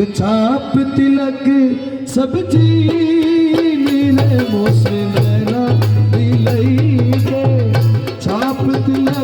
एक छाप तिलक सब जी नीले मोसे नैना नीलई के छाप तिलक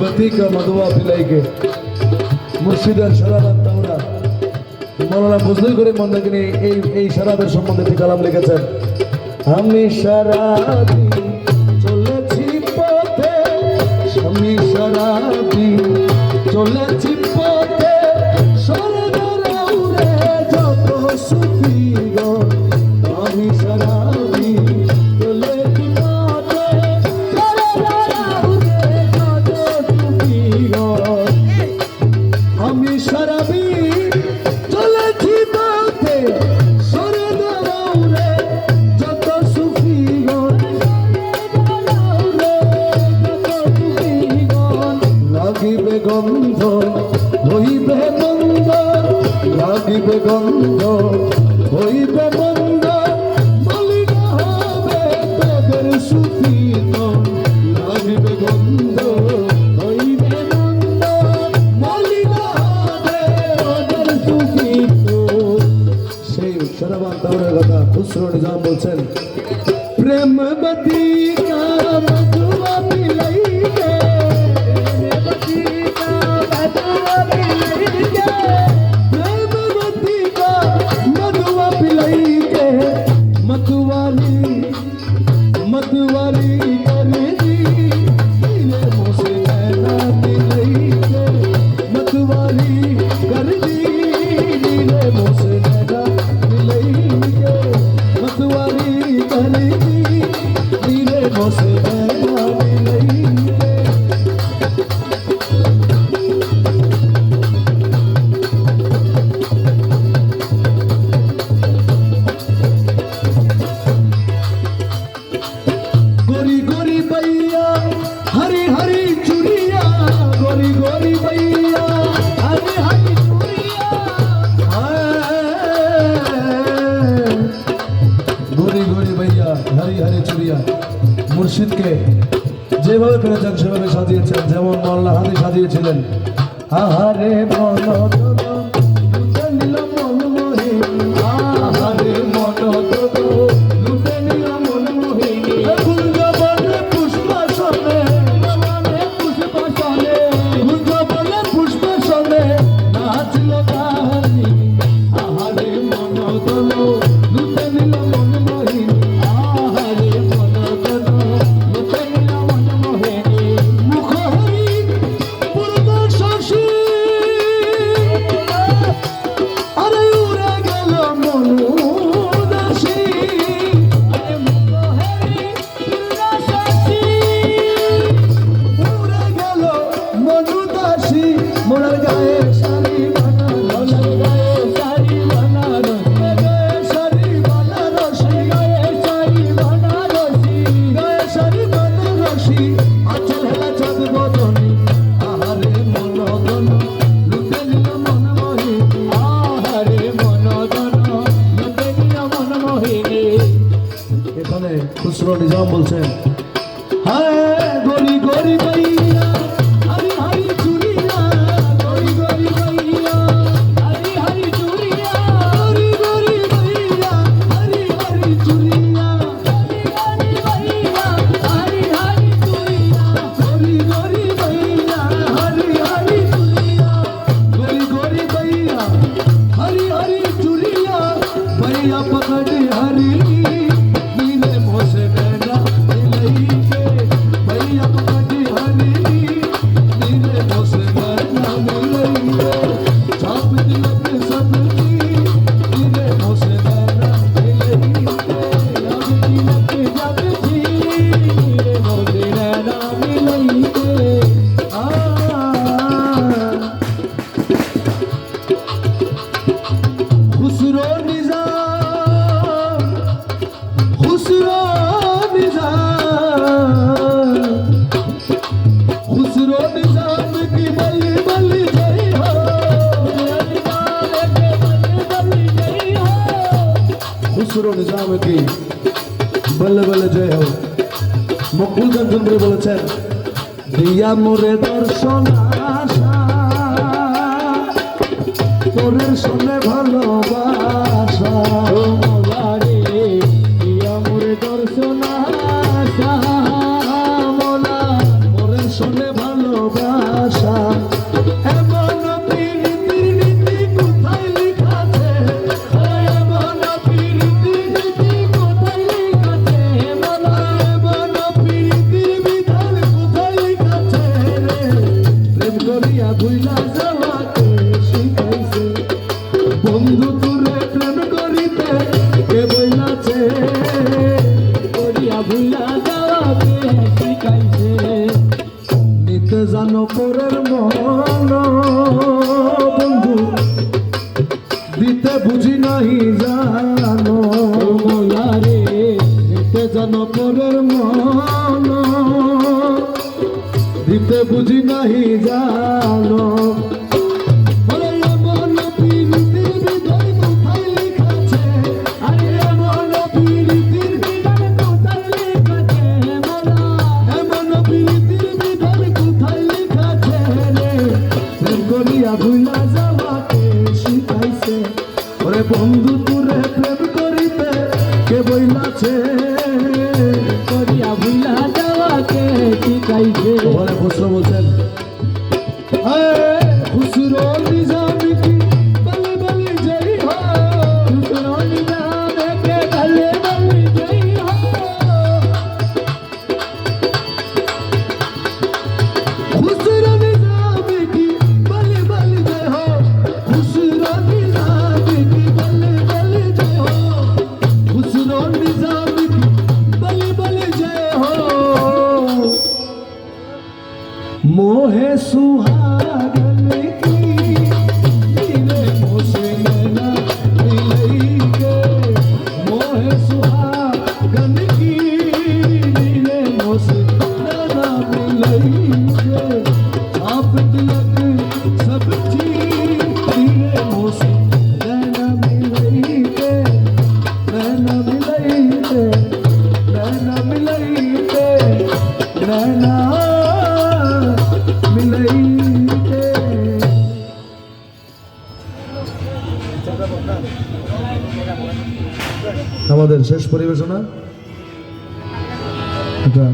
বতীক মধুয়া পিলাইকে মুর্শিদের সারারাত তাওরা মৌলানা ফজলুল করিম মন্দাকিনী এই এই সারাদের সম্বন্ধে একটি কালাম লিখেছেন। আমি সারা চলেছি পথে আমি সারা চলেছি চুরিয়া মুর্শিদকে যেভাবে পেরেছেন সেভাবে সাজিয়েছেন। যেমন মল্লা হাতে সাজিয়েছিলেন। আহারে মন নজরুল निज़ाम बोल से গরি গরি বাইয়া हरी हरी चुरिया भैया पकड़ हरी সমিতি বললে বলে জয় হো মকুল কাঞ্চন বলে বলেছেন, দিয়া মোরে দর্শন আশা তোরের সন্ধ্যা ভুইলা যাওয়াকে শিখাইছে নিতে জানো পরের মন, বন্ধু, দিতে বুঝি নাই জানো। মোলা রে নিতে দিতে বুঝি নাই জানো। তোরা ভুলা যাওয়াকে শিখাইছে। ওরে বন্ধু তুরে প্রেম করিতে কে বইলাছে করিয়া ভুলা যাওয়াকে শিখাইছে। ওরে বুঝলো বুঝেন খুশুর শেষ পরিবেশনা? এটা